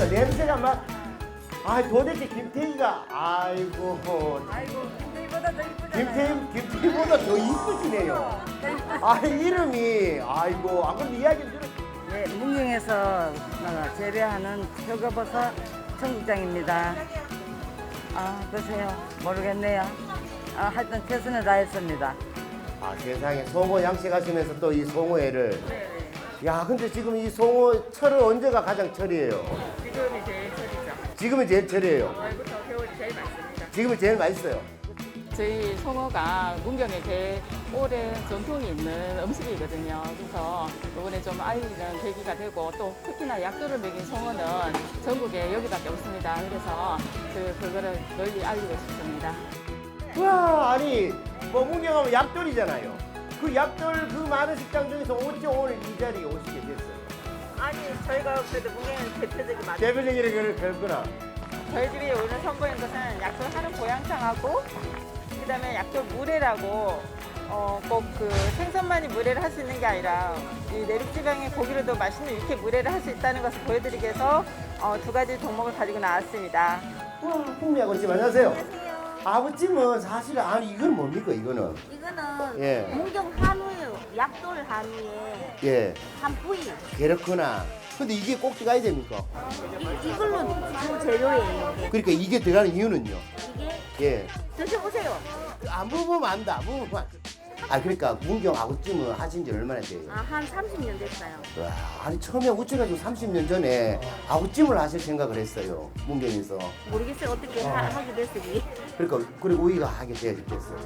맛있어. 냄새가 막. 아 도대체 김태희가 아이고 아이고 김태희보다 더 이쁘잖아요. 김태희 김태희보다 더 이쁘시네요. 아 이름이 아이고 아 그럼 이야기 좀 들어. 예, 문경에서 어, 재배하는 표고버섯 청국장입니다. 아, 글쎄요. 모르겠네요. 아, 하여튼 최선을 다했습니다. 아 세상에 송어 양식하시면서 또 이 송어회를. 야 근데 지금 이 송어 철은 언제가 가장 철이에요? 지금이 제일 철이죠. 지금이 제일 철이에요. 월부터 겨울이 제일 많습니다. 지금이 제일 맛있어요. 저희 송어가 문경에 제일 오랜 전통이 있는 음식이거든요. 그래서 이번에 좀 알리는 계기가 되고 또 특히나 약도를 먹인 송어는 전국에 여기밖에 없습니다. 그래서 그 그거를 널리 알리고 싶습니다. 와 아니 뭐 문경하면 약돌이잖아요. 그 약돌 그 많은 식당 중에서 어째 오늘 이 자리에 오시게 됐어요? 아니 저희가 그래도 문경에는 대표적인 맛 대변인이 그를 걸구나. 저희 집이 오늘 선보인 것은 약돌 하는 보양탕하고 그다음에 약돌 물회라고 어, 꼭 그 생선만이 물회를 할 수 있는 게 아니라 이 내륙 지방의 고기로도 맛있는 이렇게 물회를 할 수 있다는 것을 보여드리기 위해서 어, 두 가지 종목을 가지고 나왔습니다. 와 풍미 아버님 안녕하세요. 아버님은 사실 아니 이건 뭡니까 이거는? 이거는 예. 문경 한우예요. 약돌 한우에 예한 부위. 그렇구나. 근데 이게 꼭 들어가야 됩니까? 이, 이걸로 주 재료예요. 이게. 그러니까 이게 들어가는 이유는요? 이게 예. 드셔보세요. 안 부으면 안다. 부으면 안. 아 그러니까 문경 아구찜은 하신 지 얼마나 돼요? 아, 한 30년 됐어요. 와, 아니 처음에 우체가지고 30년 전에 아구찜을 하실 생각을 했어요 문경에서 모르겠어요. 어떻게 하, 하게 됐을지. 그러니까 그리고 우리가 하게 됐어요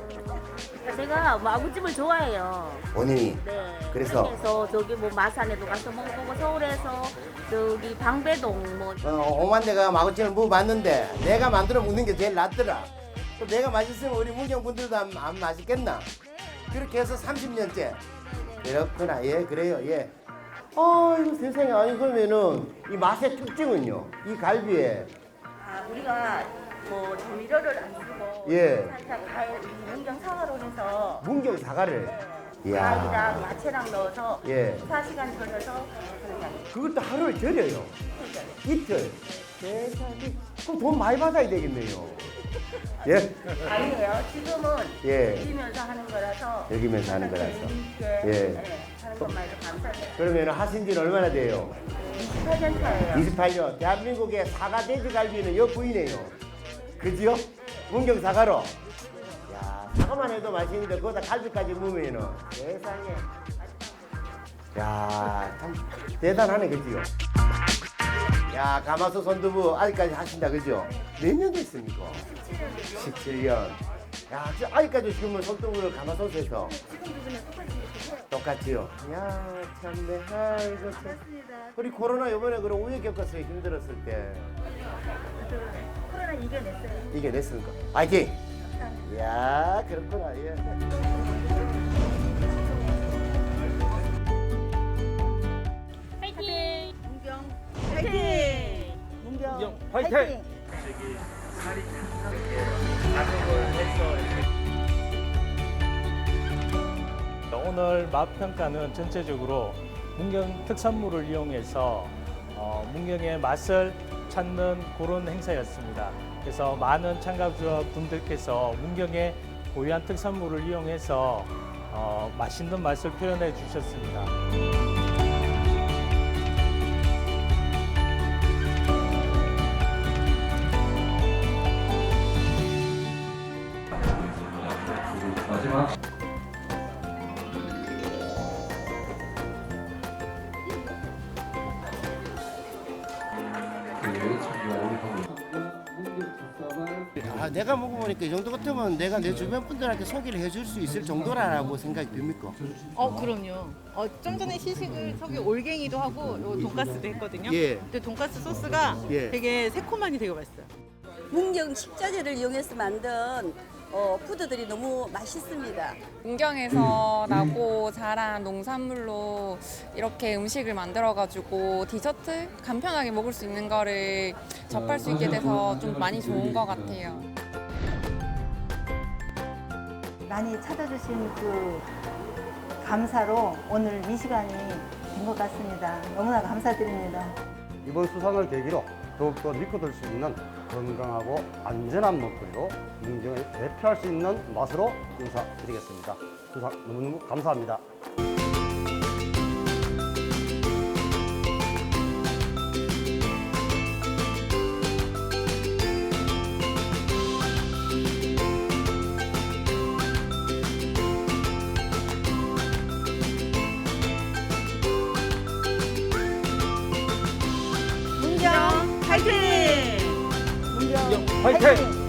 제가 뭐 아구찜을 좋아해요. 본인이 네. 그래서? 그래서 저기 뭐 마산에도 가서 먹어보고 서울에서 저기 방배동 뭐 어, 오만 내가 아구찜을 먹어봤는데 내가 만들어 먹는 게 제일 낫더라 또 내가 맛있으면 우리 문경 분들도 안, 안 맛있겠나 그렇게 해서 30년째 그렇구나 예 그래요 예 아이고 세상에 아니 그러면은 이 맛의 특징은요 이 갈비에 아, 우리가 뭐 조미료를 안 쓰고 예. 살짝 갈, 이 문경 사과론에서 문경 사과를 이야 과일이랑 야채랑 넣어서 예. 4시간 절여서 아니에요? 그것도 하루를 절여요. 이틀. 세상에. 그럼 돈 많이 받아야 되겠네요. 예? 아니에요. 지금은 예. 드리면서 하는 거라서 여기면서 하는 거라서. 재밌게 예. 네, 하는 것만 해도 감사해요. 그러면 하신 지는 얼마나 돼요? 28년 차예요. 28년. 대한민국의 사과 돼지갈비는 여 부이네요. 그지요? 문경 사과로. 야, 사과만 해도 맛있는데 거기다 갈비까지 먹으면은 세상에. 야, 참 대단하네, 그지요? 야, 가마솥 손두부 아직까지 하신다, 그죠? 몇 년 됐습니까? 17년. 야, 저 아직까지 지금은 손두부를 가마솥에서 똑같지요? 야, 참네. 아이고, 참. 우리 코로나 요번에 그런 우여 겪었어요, 힘들었을 때. 코로나 이겨냈어요. 이게 냈습니까? 파이팅! 야 그렇구나, 예. 문경 화이팅! 문경 화이팅! 오늘 맛 평가는 전체적으로 문경 특산물을 이용해서 어, 문경의 맛을 찾는 그런 행사였습니다. 그래서 많은 참가자 분들께서 문경의 고유한 특산물을 이용해서 어, 맛있는 맛을 표현해 주셨습니다. 아, 내가 먹어보니까 이 정도 같으면 내가 내 주변 분들한테 소개를 해줄 수 있을 정도라고 생각이 듭니까? 어 그럼요. 어, 좀 전에 시식을 저기 올갱이도 하고 요 돈가스도 했거든요. 예. 근데 돈가스 소스가 예. 되게 새콤하니 되게 맛있어요. 문경 식자재를 이용해서 만든 어, 푸드들이 너무 맛있습니다. 문경에서 나고 자란 농산물로 이렇게 음식을 만들어가지고 디저트 간편하게 먹을 수 있는 거를 접할 수 있게 돼서 좀 많이 좋은 것 같아요. 많이 찾아주신 그 감사로 오늘 이 시간이 된 것 같습니다. 너무나 감사드립니다. 이번 수상을 계기로 더욱더 믿고 들 수 있는 건강하고 안전한 먹거리로 문경을 대표할 수 있는 맛으로 인사드리겠습니다. 수상 너무너무 감사합니다. 화이팅! 화이팅!